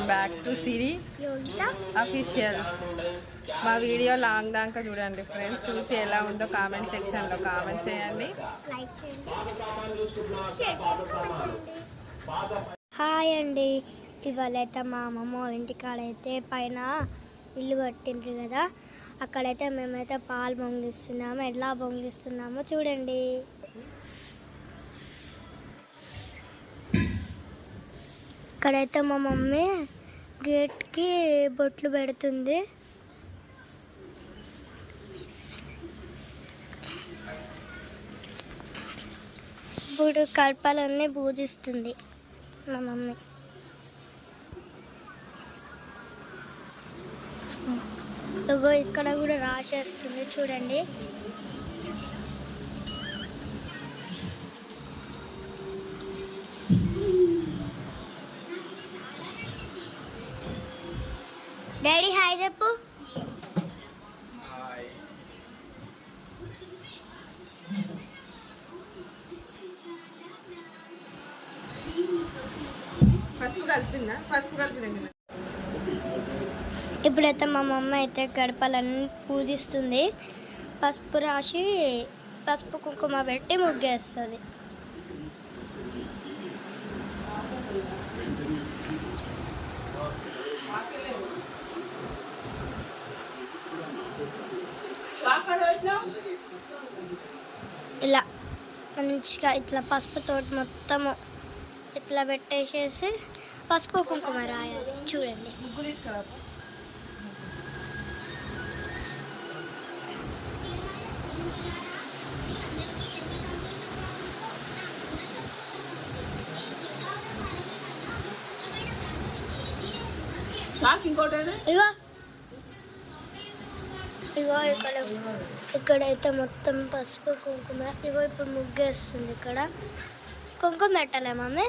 Welcome back to Siri official మా video long దాకా చూడండి ఫ్రెండ్స్. చూసి ఎలా ఉందో కామెంట్ సెక్షన్లో కామెంట్ చేయండి. కామెంట్ హాయ్ అండి. ఇవాళ అయితే మా అమ్మమ్మ వాళ్ళ ఇంటికాడైతే పైన ఇల్లు కట్టిండ్రు కదా. అక్కడైతే మేమైతే పాలు పొంగిస్తున్నాము. ఎలా పొంగిస్తున్నామో చూడండి. ఇక్కడైతే మా మమ్మీ గేట్కి బొట్లు పెడుతుంది. ఇప్పుడు కల్పాలన్నీ పూజిస్తుంది మా మమ్మీ. ఇగో ఇక్కడ కూడా రాసేస్తుంది చూడండి. డాడీ హాయ్ చెప్పు ఇప్పుడైతే మా మమ్మ అయితే గడపలన్నీ పూజిస్తుంది. పసుపు రాసి పసుపు కుంకుమ పెట్టి ముగ్గేస్తుంది ఇలా మంచిగా ఇట్లా పసుపుతోటి మొత్తము ఇట్లా పెట్టేసేసి పసుపు కుంకుమ రాయాలి. చూడండి. ఇగో. ఇగో ఇక్కడ. ఇక్కడైతే మొత్తం పసుపు కుంకుమ. ఇగో ఇప్పుడు ముగ్గేస్తుంది ఇక్కడ. కుంకుమ పెట్టలే మమ్మీ?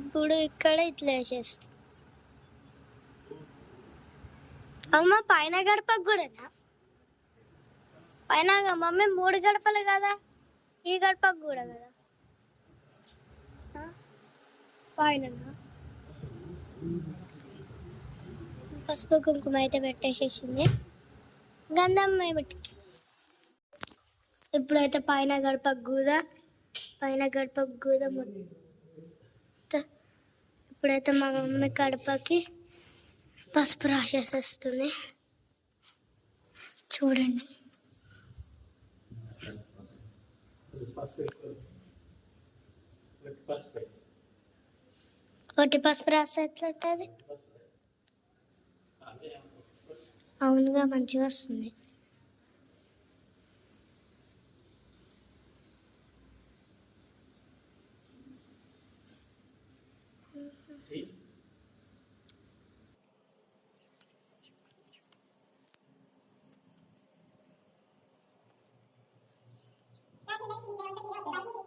ఇప్పుడు ఇక్కడ ఇట్లా వేసేస్తా అమ్మ పైన గడపకు కూడా పైన మమ్మీ మూడు గడపలు కదా. ఈ గడపకు కూడా కదా. పైన పసుపు కుంకుమ అయితే పెట్టేసేసింది. గంధం ఏమిటికి ఇప్పుడైతే పైన గడప గూద పైన గడప గూద మొత్తం ఇప్పుడైతే మా మమ్మీ కడపకి పసుపు రాసేసేస్తుంది చూడండి. ఒకటి పసుపు రాస్తే ఎట్లా ఉంటుంది అవునుగా మంచిగా వస్తుంది. Okay. Thank you.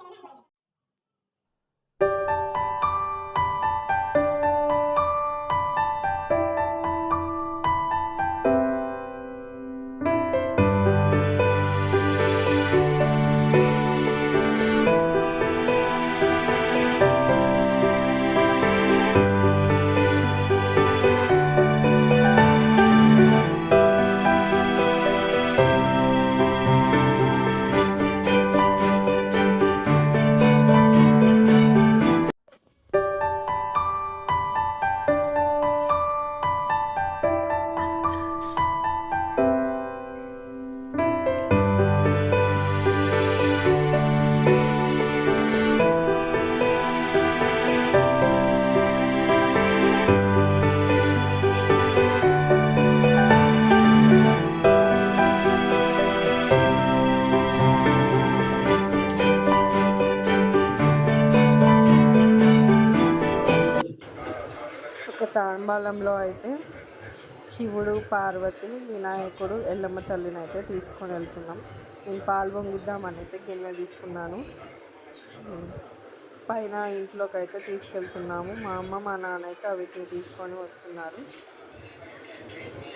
అయితే శివుడు పార్వతి వినాయకుడు ఎల్లమ్మ తల్లిని అయితే తీసుకొని వెళ్తున్నాం. నేను పాలు పొంగిద్దామని అయితే గిన్నె తీసుకున్నాను. పైన ఇంట్లోకి అయితే తీసుకెళ్తున్నాము. మా అమ్మ మా నాన్న అయితే వీటిని తీసుకొని వస్తున్నారు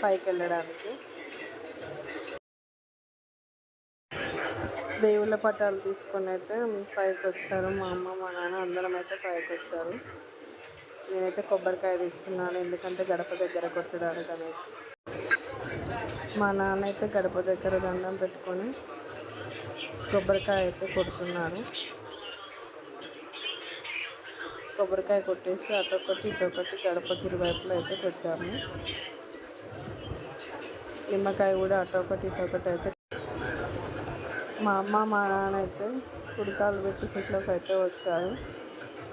పైకి వెళ్ళడానికి దేవుళ్ళ పటాలు తీసుకొని అయితే పైకి వచ్చారు మా అమ్మ మా నాన్న అందరం అయితే పైకి వచ్చారు నేనైతే కొబ్బరికాయ తీస్తున్నాను ఎందుకంటే గడప దగ్గర కొట్టడానికి అనేది మా నాన్న అయితే గడప దగ్గర దండం పెట్టుకొని కొబ్బరికాయ అయితే కొడుతున్నారు. కొబ్బరికాయ కొట్టేసి అటొకటి ఇటొకటి గడపకి ఇరువైపులో అయితే పెట్టాము. నిమ్మకాయ కూడా అటొకటి ఇటొకటి అయితే మా అమ్మ మా నాన్న అయితే కుడికాలు పెట్టి ఇంట్లోకి అయితే వచ్చారు.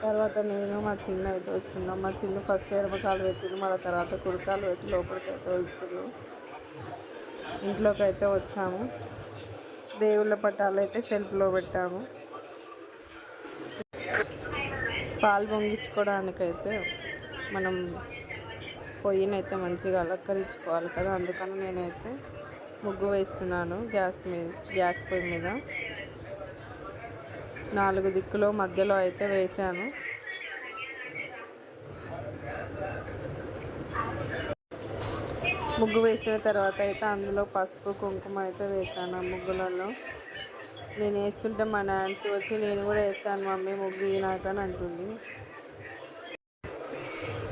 తర్వాత నేను మా చిన్న అయితే వస్తున్నాం. మా చిన్న ఫస్ట్ ఎడమకాలు పెట్టిండు. మళ్ళీ తర్వాత కుడికాలు పెట్టి లోపలికి అయితే వస్తున్నాం ఇంట్లోకి అయితే వచ్చాము. దేవుళ్ళ పటాలు అయితే సెల్ఫ్లో పెట్టాము. పాలు పొంగించుకోవడానికైతే మనం పొయ్యినైతే మంచిగా అలంకరించుకోవాలి కదా. అందుకని నేనైతే ముగ్గు వేస్తున్నాను గ్యాస్ మీద గ్యాస్ పొయ్యి మీద. నాలుగు దిక్కులో మధ్యలో అయితే వేసాను ముగ్గు వేసిన తర్వాత అయితే అందులో పసుపు కుంకుమ అయితే వేసాను ఆ ముగ్గులలో. నేను వేస్తుంటే మా నాన్సీ వచ్చి నేను కూడా వేస్తాను మమ్మీ ముగ్గు ఈనాక అని అంటుంది.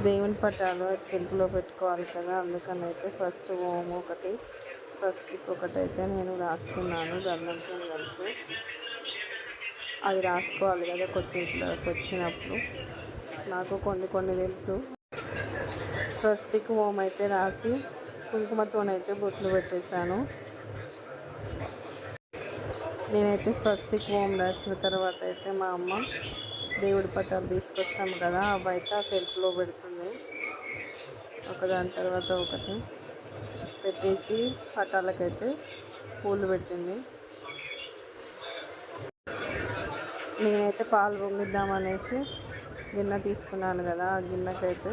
దేవుని పటాలు సెల్ఫ్లో పెట్టుకోవాలి కదా అందుకని అయితే ఫస్ట్ ఓం ఒకటి స్వస్తిక్ ఒకటి అయితే నేను రాసుకున్నాను దండంతో కలిపి. అది రాసుకోవాలి కదా కొత్త ఇంట్లోకి వచ్చినప్పుడు. నాకు కొన్ని కొన్ని తెలుసు. స్వస్తిక్ ఓం అయితే రాసి కుంకుమతోనైతే బొట్లు పెట్టేశాను. నేనైతే స్వస్తిక్ ఓం రాసిన తర్వాత అయితే మా అమ్మ దేవుడి పట్టాలు తీసుకొచ్చాము కదా అవి అయితే ఆ సెల్ఫ్లో పెడుతుంది. ఒకదాని తర్వాత ఒకటి పెట్టేసి పట్టాలకైతే పూలు పెట్టింది. నేనైతే పాలు పొంగిద్దామనేసి గిన్నె తీసుకున్నాను కదా ఆ గిన్నెకైతే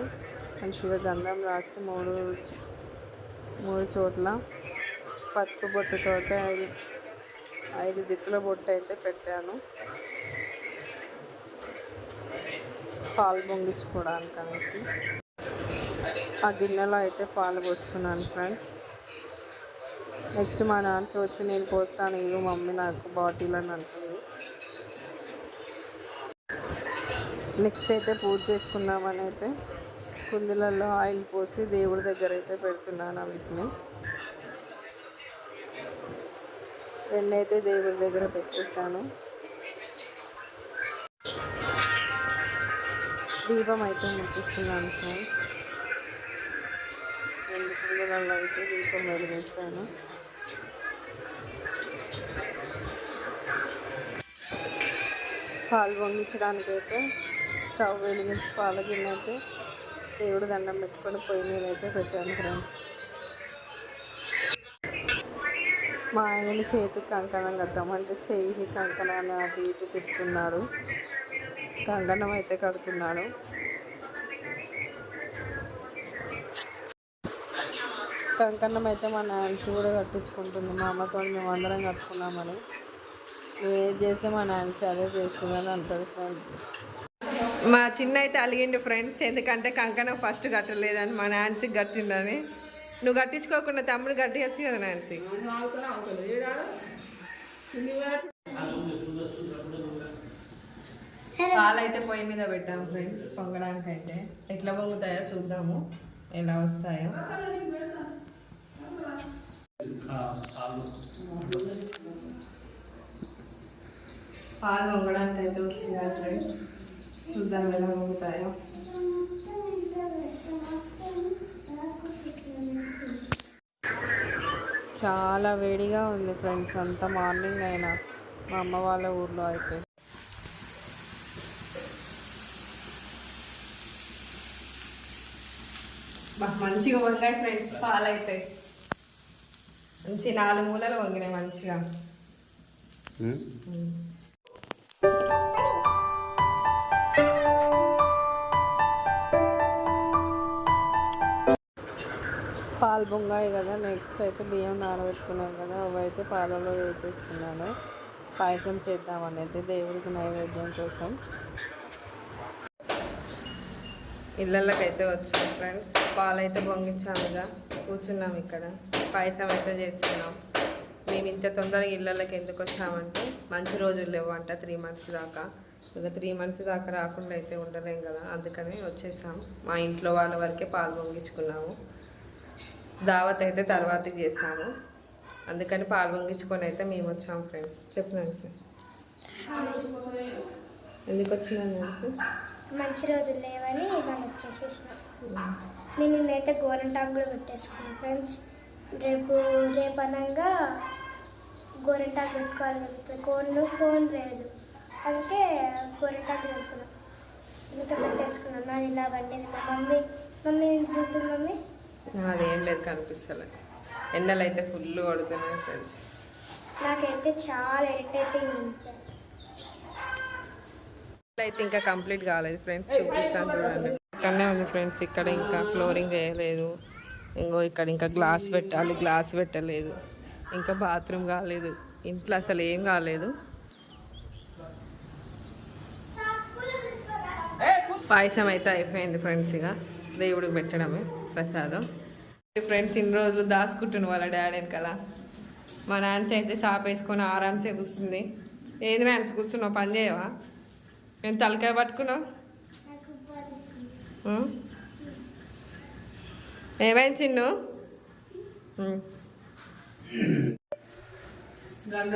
మంచిగా గంధం రాసి మూడు మూడు చోట్ల పసుపు బొట్టుతో ఐదు ఐదు దిక్కుల బొట్టు అయితే పెట్టాను. పాలు పొంగించుకోవడానికి అనేసి ఆ గిన్నెలో అయితే పాలు పోసుకున్నాను ఫ్రెండ్స్. నెక్స్ట్ మా నాన్న వచ్చి నేను పోస్తాను ఇవి మమ్మీ నాకు బాటిల్ అని అంటుంది. నెక్స్ట్ అయితే పూజ చేసుకుందామని అయితే కుందులలో ఆయిల్ పోసి దేవుడి దగ్గర అయితే పెడుతున్నాను వీటిని. రెండైతే దేవుడి దగ్గర పెట్టేశాను. దీపం అయితే ముట్టిస్తున్నాను ఫ్రెండ్స్. రెండు కుందులలో అయితే దీపం వెలిగించాను. పాలు పొంగించడానికి అయితే స్టవ్ వెలిగించి పాల గిన్నె అయితే దేవుడు దండం పెట్టుకొని పొయ్యి మీద అయితే పెట్టాను ఫ్రెండ్స్ మా ఆయనని చేతికి కంకణం కట్టమంటే చేయిని కంకణాన్ని అటు ఇటు తిప్పుతున్నాడు. కంకణం అయితే కడుతున్నాడు. కంకణం అయితే మా నాన్సీ కూడా కట్టించుకుంటుంది. మా అమ్మతో మేము అందరం కట్టుకున్నామని. నువ్వు ఏది చేస్తే మా నాన్సీ అదే చేస్తుందని అంటుంది ఫ్రెండ్స్ మా చిన్న అయితే అలిగిండు ఫ్రెండ్స్ ఎందుకంటే కంకణం ఫస్ట్ కట్టలేదని మా నాన్సీకి కట్టిండని. నువ్వు కట్టించుకోకుండా తమ్ముడు కట్టించచ్చు కదా నాన్సీ? పాలైతే పొయ్యి మీద పెట్టాము ఫ్రెండ్స్ పొంగడానికి అయితే ఎట్లా పొంగుతాయో చూద్దాము. ఎలా వస్తాయో. పాలు పొంగడానికి అయితే ఫ్రెండ్స్ చూద్దాం ఎలా చాలా వేడిగా ఉంది ఫ్రెండ్స్. అంత మార్నింగ్ అయినా మా అమ్మ వాళ్ళ ఊర్లో అయితే. బా, మంచిగా వంగాయి ఫ్రెండ్స్ పాలైతే. మంచి నాలుగు మూలలు వంగినాయి మంచిగా. పాలు బొంగాయి కదా. నెక్స్ట్ అయితే బియ్యం నానబెట్టుకున్నాం కదా. అవి అయితే పాలలో వేసేస్తున్నాను. పాయసం చేద్దామని అయితే దేవుడికి నైవేద్యం కోసం. ఇళ్ళకైతే అయితే వచ్చాం ఫ్రెండ్స్. పాలు అయితే పొంగించాముగా కూర్చున్నాం ఇక్కడ. పాయసం అయితే చేస్తున్నాం. మేము ఇంత తొందరగా ఇళ్ళకి ఎందుకు వచ్చామంటే మంచి రోజులు లేవు అంట త్రీ మంత్స్ దాకా. ఇక త్రీ మంత్స్ దాకా రాకుండా అయితే ఉండలేం కదా. అందుకని వచ్చేసాం. మా ఇంట్లో వాళ్ళ వరకే పాలు పొంగించుకున్నాము. దావత్ అయితే తర్వాత చేసాము అందుకని పాలు పొంగించుకొని అయితే మేము వచ్చాము ఫ్రెండ్స్ చెప్పినాను సార్ ఎందుకు వచ్చినాను మంచి రోజులు లేవని ఇవాళ వచ్చేసేసిన. నేను నిన్నైతే గోరంటాకు కూడా పెట్టేసుకున్నాను ఫ్రెండ్స్ రేపు రేపు అనగా గోరంటాకు పెట్టుకోవాలి కదా కోన్లు కోన్ లేదు. అందుకే గోరంటాకు పెట్టుకున్నాను ఇంత పెట్టేసుకున్నాను నాది ఇలా వండింది మా మమ్మీ మమ్మీ చూపి మమ్మీ? అదేం లేదు కనిపిస్తలే. ఎండలు అయితే ఫుల్ కొడుతున్నాయి ఫ్రెండ్స్. నాకైతే చాలా ఇరిటేటింగ్ అయితే ఇంకా కంప్లీట్ కాలేదు ఫ్రెండ్స్ చూపిస్తాను చూడండి. ఇక్కడనే ఉంది ఫ్రెండ్స్ ఇక్కడ ఇంకా ఫ్లోరింగ్ చేయలేదు ఇంకో ఇక్కడ ఇంకా గ్లాస్ పెట్టాలి గ్లాస్ పెట్టలేదు. ఇంకా బాత్రూమ్ కాలేదు. ఇంట్లో అసలు ఏం కాలేదు. పాయసం అయితే అయిపోయింది ఫ్రెండ్స్ ఇక. దేవుడికి పెట్టడమే. ప్రసాదం. ఫ్రెండ్స్ ఇన్ని రోజులు దాచుకుంటున్నాను వాళ్ళ డాడీ వెనకాల. మా నాన్సీ అయితే సాపేసుకొని ఆరామ్సే కూర్చుంది. ఏది నాన్సీ కూర్చున్నావు? పని చేయవా? నేను తలకాయ పట్టుకున్నావు? ఏమైంది చిన్ను? గంట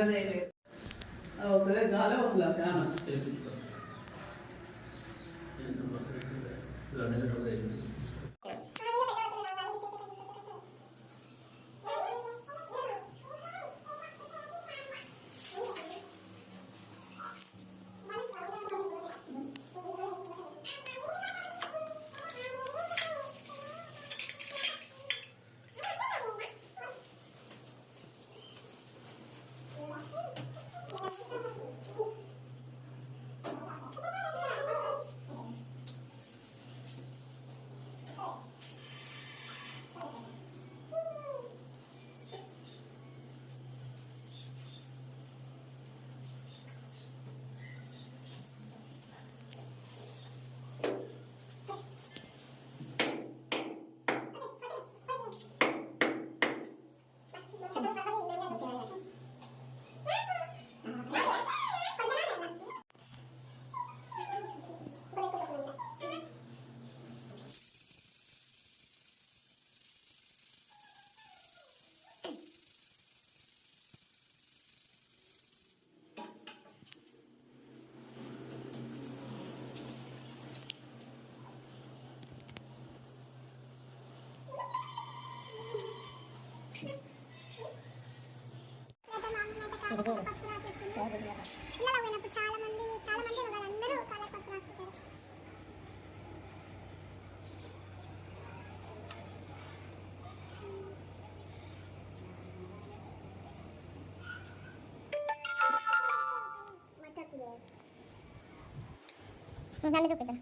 చాలా మంది చాలా మంది రాసుకుంటారు చూపిద్దాం.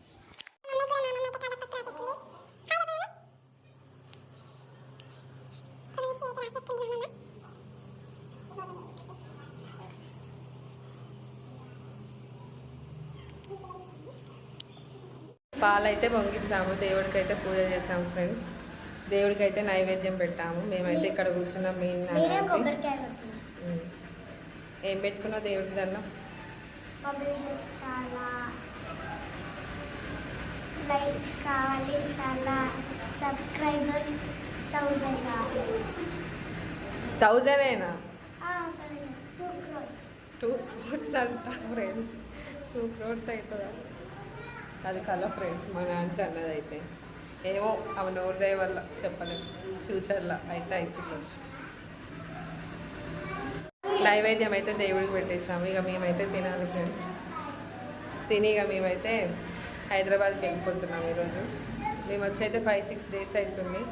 పాలైతే పొంగించాము దేవుడికి అయితే పూజ చేసాము ఫ్రెండ్స్ దేవుడికి అయితే నైవేద్యం పెట్టాము. మేమైతే ఇక్కడ కూర్చున్నాం మీ ఏం పెట్టుకున్నావు దేవుడికి దన్నం లైక్స్ కావాలి చాలా సబ్స్క్రైబర్స్ థౌజండ్ టూ క్రోడ్స్. అంట ఫ్రెండ్స్ టూ క్రోడ్స్ అవుతుందా? అది కల ఫ్రెండ్స్ మా నాన్న అన్నది అయితే ఏమో అవి నోరు వల్ల చెప్పలేము ఫ్యూచర్లో అయితే అవుతుండొచ్చు నైవేద్యం అయితే దేవుడికి పెట్టేస్తాము. ఇక మేమైతే తినాలి ఫ్రెండ్స్. తిని ఇక మేమైతే హైదరాబాద్కి వెళ్ళిపోతున్నాం ఈరోజు. మేము వచ్చి అయితే ఫైవ్ సిక్స్ డేస్ అవుతుంది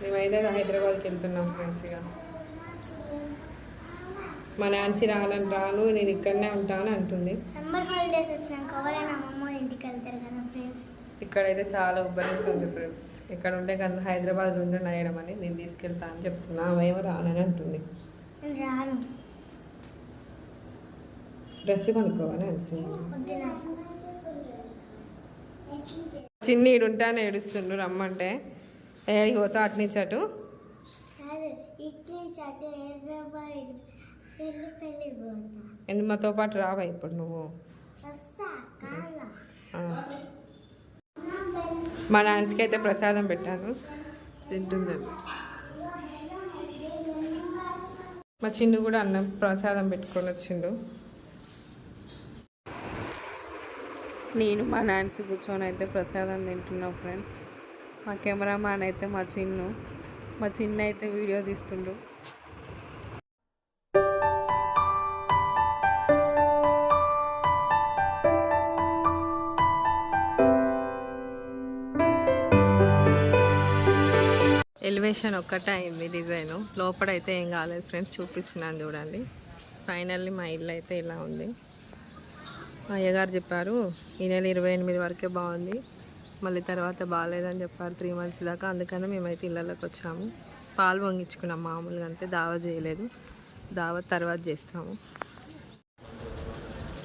మేమైతే హైదరాబాద్కి వెళ్తున్నాం ఫ్రెండ్స్ ఇక. మా నాన్సీ రానని రాను నేను ఇక్కడనే ఉంటాను అంటుంది. సమ్మర్ హాలిడేస్ వచ్చినాక ఎవరైనా అమ్మమ్మ ఇంటికి వెళ్తారు కదా ఫ్రెండ్స్? ఇక్కడైతే చాలా ఉబ్బరిస్తుంది ఫ్రెండ్స్. ఇక్కడ ఉండే కన్నా హైదరాబాద్ ఉండే నయడం అని నేను తీసుకెళ్తా అని చెప్తున్నా. ఆమె ఏమో రానని అంటుంది. రాను. డ్రెస్ కొనుక్కోవాలి అనిసి వద్దు నాకు. చిన్ని ఈడు ఉంటాను ఏడుస్తుండు రమ్మంటే. ఏడికి పోతా అటు. నుంచి అటు ఇట్లీ హైదరాబాద్ ఎందుకు మాతో పాటు రావా ఇప్పుడు నువ్వు. మా నాన్నకి అయితే ప్రసాదం పెట్టాను. తింటుందని మా చిన్ను కూడా అన్నం ప్రసాదం పెట్టుకొని వచ్చిండు. నేను మా నాన్సి కూర్చొని అయితే ప్రసాదం తింటున్నాం ఫ్రెండ్స్. మా కెమెరామాన్ అయితే మా చిన్ను. మా చిన్న అయితే వీడియో తీస్తుండు. ఎలివేషన్ ఒక్కటే అయింది డిజైన్. లోపల అయితే ఏం కాలేదు ఫ్రెండ్స్ చూపిస్తున్నాను చూడండి. ఫైనల్లీ మా ఇల్లు అయితే ఇలా ఉంది. మా అయ్యగారు చెప్పారు ఈ నెల ఇరవై ఎనిమిది వరకే బాగుంది. మళ్ళీ తర్వాత బాగాలేదని చెప్పారు త్రీ మంత్స్ దాకా. అందుకని మేమైతే ఇళ్ళలోకి వచ్చాము. పాలు పొంగించుకున్నాం మామూలుగా అంతే దావా చేయలేదు. దావా తర్వాత చేస్తాము.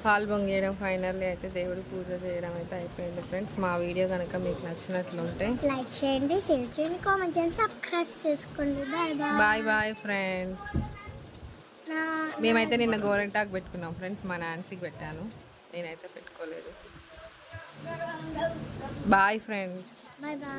పాలు పొంగేయడం ఫైనల్లీ అయితే దేవుడు పూజ చేయడం అయితే అయిపోయింది ఫ్రెండ్స్ మా వీడియో కనుక మీకు నచ్చినట్లుంటే లైక్ చేయండి షేర్ చేయండి కామెంట్ చేయండి సబ్స్క్రైబ్ చేసుకోండి. బాయ్ బాయ్ ఫ్రెండ్స్ మేమైతే నిన్న గోరెంటాకు పెట్టుకున్నాం ఫ్రెండ్స్ మా నాన్సీకి పెట్టాను. నేనైతే పెట్టుకోలేదు. Bye friends bye bye